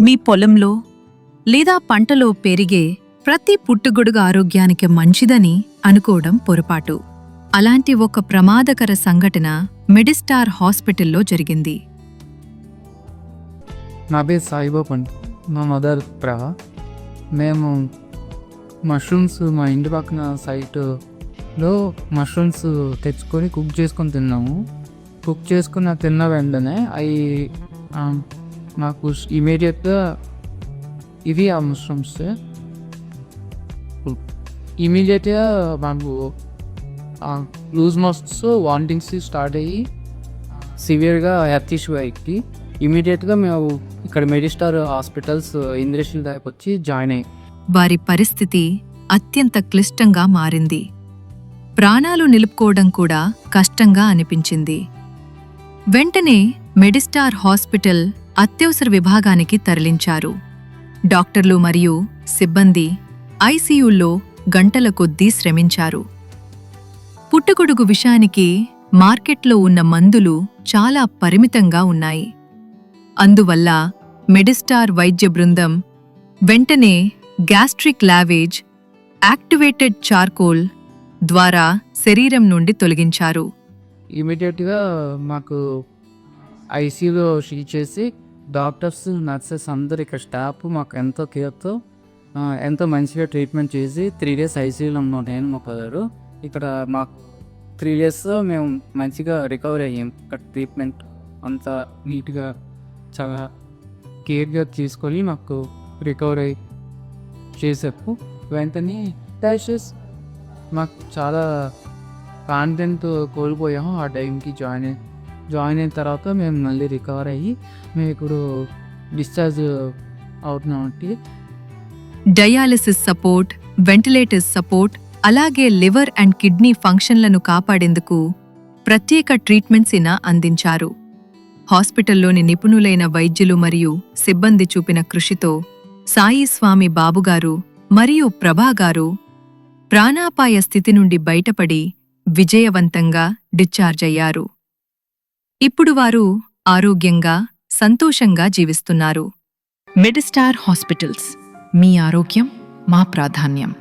మీ పొలంలో లేదా పంటలో పెరిగే ప్రతి పుట్టుగొడుగు ఆరోగ్యానికి మంచిదని అనుకోవడం పొరపాటు. అలాంటి ఒక ప్రమాదకర సంఘటన మెడిస్టార్ హాస్పిటల్లో జరిగింది. నా పేరు సాయిబాబు అండి మా మదర్ ప్రభా. మేము మష్రూమ్స్ మా ఇంటి పక్కన సైట్లో మష్రూమ్స్ తెచ్చుకొని కుక్ చేసుకొని తిన్నాము. కుక్ చేసుకున్న తిన్న వెంటనే అవి నాకు ఇమీడియట్గా ఇవి ఆ మష్రూమ్స్ ఇమీడియట్గా మాకు లూజ్ మోషన్స్ వాంటింగ్స్ స్టార్ట్ అయ్యి సివియర్గా హెల్త్ ఇష్యూ అయ్యి ఇమీడియట్గా మేము ఇక్కడ మెడిస్టార్ హాస్పిటల్స్ ఇంద్రేషన్ దాకా వచ్చి జాయిన్ అయ్యి. వారి పరిస్థితి అత్యంత క్లిష్టంగా మారింది. ప్రాణాలు నిలుపుకోవడం కూడా కష్టంగా అనిపించింది. వెంటనే మెడిస్టార్ హాస్పిటల్ అత్యవసర విభాగానికి తరలించారు. డాక్టర్లు మరియు సిబ్బంది ఐసీయూల్లో గంటల కొద్దీ శ్రమించారు. పుట్టగొడుగు విషయానికి మార్కెట్లో ఉన్న మందులు చాలా పరిమితంగా ఉన్నాయి. అందువల్ల మెడిస్టార్ వైద్య బృందం వెంటనే గ్యాస్ట్రిక్ లావేజ్ యాక్టివేటెడ్ చార్కోల్ ద్వారా శరీరం నుండి తొలగించారు. ఇమీడియట్గా మాకు ఐసీలో షీట్ చేసి డాక్టర్స్ నర్సెస్ అందరు ఇక్కడ స్టాఫ్ మాకు ఎంతో కేర్తో ఎంతో మంచిగా ట్రీట్మెంట్ చేసి త్రీ డేస్ ఐసీయూలో ఉన్నాం. నేను మా ఫాదరు. ఇక్కడ మాకు త్రీ డేస్ మేము మంచిగా రికవర్ అయ్యాం. ఇక్కడ ట్రీట్మెంట్ అంతా నీట్గా చాలా కేర్గా తీసుకొని మాకు రికవర్ అయ్యి చేసాము వెంటనే డాషెస్ మాకు చాలా కాన్ఫిడెంట్ కోల్పోయాము. ఆ టైంకి జాయిన్ అయ్యి. జాయిన్ అయిన తర్వాత మేము మళ్ళీ రికవర్ అయ్యి మేము ఇప్పుడు డిశ్చార్జ్ అవుతున్నామంటే డయాలిసిస్ సపోర్ట్ వెంటిలేటర్స్ సపోర్ట్ అలాగే లివర్ అండ్ కిడ్నీ ఫంక్షన్లను కాపాడేందుకు ప్రత్యేక ట్రీట్మెంట్స్ ఇన అందించారు. హాస్పిటల్లోని నిపుణులైన వైద్యులు మరియు సిబ్బంది చూపిన కృషితో సాయి స్వామి బాబుగారు మరియు ప్రభాగారు ప్రాణాపాయ స్థితి నుండి బయటపడి విజయవంతంగా డిశ్చార్జ్ అయ్యారు. ఇప్పుడు వారు ఆరోగ్యంగా సంతోషంగా జీవిస్తున్నారు. మెడిస్టార్ హాస్పిటల్స్ మీ ఆరోగ్యం మా ప్రాధాన్యం.